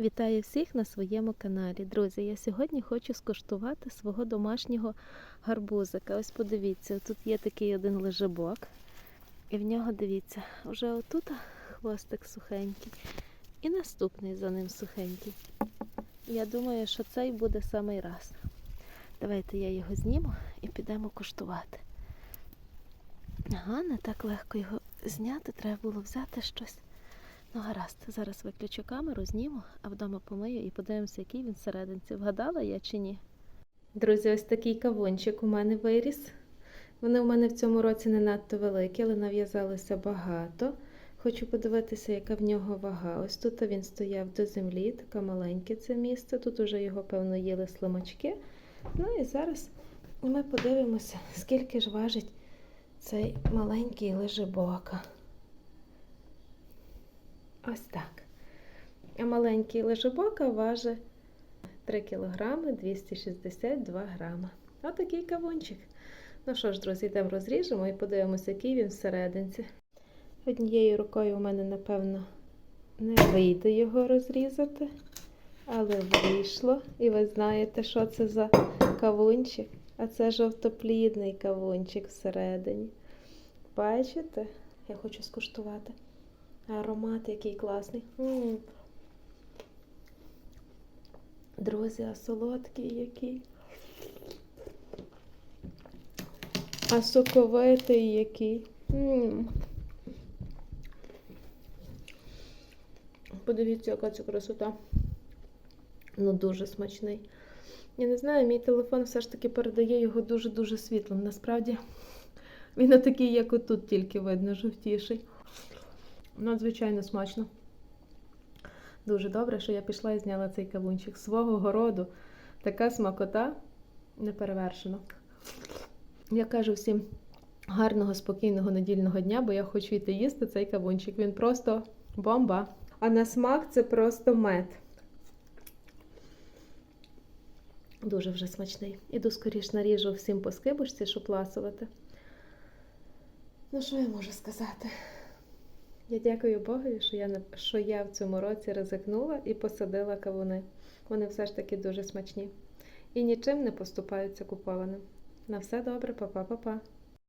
Вітаю всіх на своєму каналі. Друзі, я сьогодні хочу скуштувати свого домашнього гарбузика. Ось подивіться, тут є такий один лежебок. І в нього, дивіться, вже отут хвостик сухенький. І наступний за ним сухенький. Я думаю, що цей буде самий раз. Давайте я його зніму і підемо куштувати. Ага, не так легко його зняти, треба було взяти щось. Ну, гаразд, зараз виключу камеру, зніму, а вдома помию і подивимося, який він всерединці. Вгадала я чи ні? Друзі, ось такий кавунчик у мене виріс. Вони у мене в цьому році не надто великі, але нав'язалося багато. Хочу подивитися, яка в нього вага. Ось тут він стояв до землі, таке маленьке це місце. Тут уже його, певно, їли слимачки. Ну і зараз ми подивимося, скільки ж важить цей маленький лежебока. Ось так. А маленький лежебока важить 3 кг 262 грама. Отакий кавунчик. Ну що ж, друзі, йдемо розріжемо і подивимося, який він всерединці. Однією рукою у мене, напевно, не вийде його розрізати, але вийшло. І ви знаєте, що це за кавунчик? А це жовтоплідний кавунчик всередині. Бачите? Я хочу скуштувати. Аромат який класний. М. Друзі, а солодкий який. А соковитий який. М. Подивіться, яка це красота. Ну, дуже смачний. Я не знаю, мій телефон все ж таки передає його дуже-дуже світлим. Насправді, він не такий, як отут, тільки видно, жовтіший. Надзвичайно смачно. Дуже добре, що я пішла і зняла цей кавунчик свого городу. Така смакота неперевершена. Я кажу всім гарного, спокійного недільного дня, бо я хочу йти їсти цей кавунчик. Він просто бомба. А на смак це просто мед. Дуже вже смачний. Іду скоріш наріжу всім по скибочці, щоб ласувати. Ну, що я можу сказати? Я дякую Богу, що я, що я в цьому році ризикнула і посадила кавуни. Вони все ж таки дуже смачні. І нічим не поступаються купованим. На все добре, па-па-па-па.